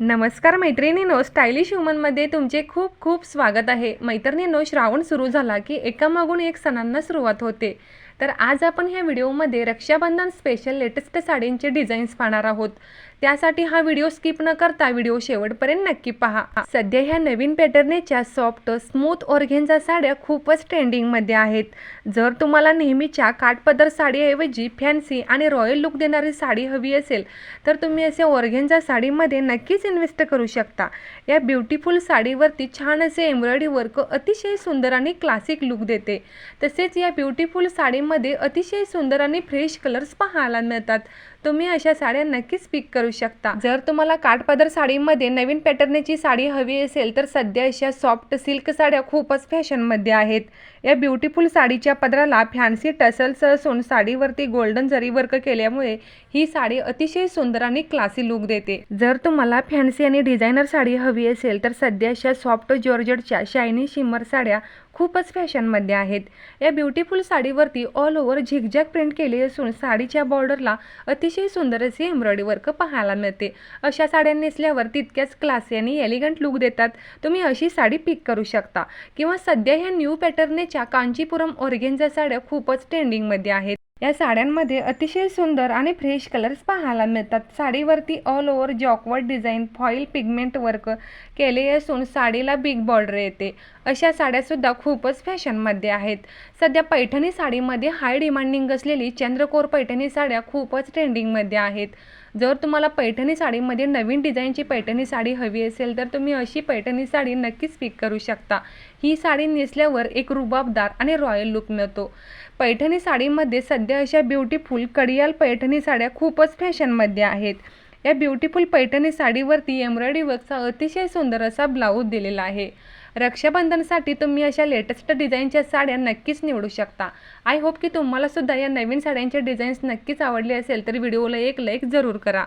नमस्कार मैत्रिणींनो स्टायलिश ह्युमनमध्ये तुमचे खूप खूप स्वागत आहे. मैत्रिणींनो श्रावण सुरू झाला की एकामागून एक सणांना सुरुवात होते. तर आज आपण ह्या व्हिडिओमध्ये रक्षाबंधन स्पेशल लेटेस्ट साडींचे डिझाईन्स पाहणार आहोत. त्यासाठी हा व्हिडिओ स्किप न करता व्हिडिओ शेवटपर्यंत नक्की पहा. सध्या ह्या नवीन पॅटर्नेच्या सॉफ्ट स्मूथ ऑर्गेन्झा साड्या खूपच ट्रेंडिंगमध्ये आहेत. जर तुम्हाला नेहमीच्या काटपदर साडीऐवजी फॅन्सी आणि रॉयल लुक देणारी साडी हवी असेल तर तुम्ही असे ऑर्गेन्झा साडीमध्ये नक्कीच इन्व्हेस्ट करू शकता. या ब्युटिफुल साडीवरती छान असे एम्ब्रॉयडरी वर्क अतिशय सुंदर आणि क्लासिक लुक देते. तसेच या ब्युटिफुल साडीमध्ये अतिशय सुंदर आणि फ्रेश कलर्स पाहायला मिळतात. तुम्ही अशा साड्या नक्कीच पिक करू शकता. जर तुम्हाला काठपदर साडीमध्ये नवीन पॅटर्नची साडी हवी असेल तर सध्या अशा सॉफ्ट सिल्क साड्या खूपच फॅशनमध्ये आहेत. या ब्युटिफुल साडीच्या पदराला फॅन्सी टसल्स असून साडीवरती गोल्डन जरी वर्क केल्यामुळे ही साडी अतिशय सुंदर आणि क्लासी लुक देते. जर तुम्हाला फॅन्सी आणि डिझायनर साडी हवी असेल तर सध्या अशा सॉफ्ट जॉर्जटच्या शायनी शिमर साड्या खूपच फॅशनमध्ये आहेत. या ब्युटिफुल साडीवरती ऑल ओव्हर झिगझॅग प्रिंट केली असून साडीच्या बॉर्डरला अतिशय सुंदर असे एम्ब्रॉयडरी वर्क पाहायला मिळते. अशा साड्या नेसल्यावर तितक्याच क्लासी आणि एलिगंट लुक देतात. तुम्ही अशी साडी पिक करू शकता. किंवा सध्या ह्या न्यू पॅटर्नेच्या कांचीपुरम ऑर्गेन्झा साड्या खूपच ट्रेंडिंगमध्ये आहेत. या साड्यांमध्ये अतिशय सुंदर आणि फ्रेश कलर्स पाहायला मिळतात. साडीवरती all over jacquard design foil pigment work केले असून साडीला बिग बॉर्डर येते. अशा साड्यासुद्धा खूपच फॅशनमध्ये आहेत. सध्या पैठणी साडीमध्ये हाय डिमांडिंग असलेली चंद्रकोर पैठणी साड्या खूपच ट्रेंडिंगमध्ये आहेत. जर तुम्हाला पैठणी साडीमध्ये नवीन डिझाईनची पैठणी साडी हवी असेल तर तुम्ही अशी पैठणी साडी नक्कीच पिक करू शकता. ही साडी नेसल्यावर एक रुबाबदार आणि रॉयल लुक मिळतो. पैठणी साडीमध्ये सध्या अशा ब्युटीफुल कडियाल पैठणी साड्या खूपच फॅशनमध्ये आहेत. या ब्युटिफुल पैठणी साडीवरती एम्ब्रॉयडरी वर्कचा अतिशय सुंदर असा ब्लाऊज दिलेला आहे. रक्षाबंधनसाठी तुम्ही अशा लेटेस्ट डिझाईनच्या साड्या नक्कीच निवडू शकता. आय होप की तुम्हाला सुद्धा या नवीन साड्यांचे डिझाईन्स नक्कीच आवडले असेल तर व्हिडिओला एक लाईक जरूर करा.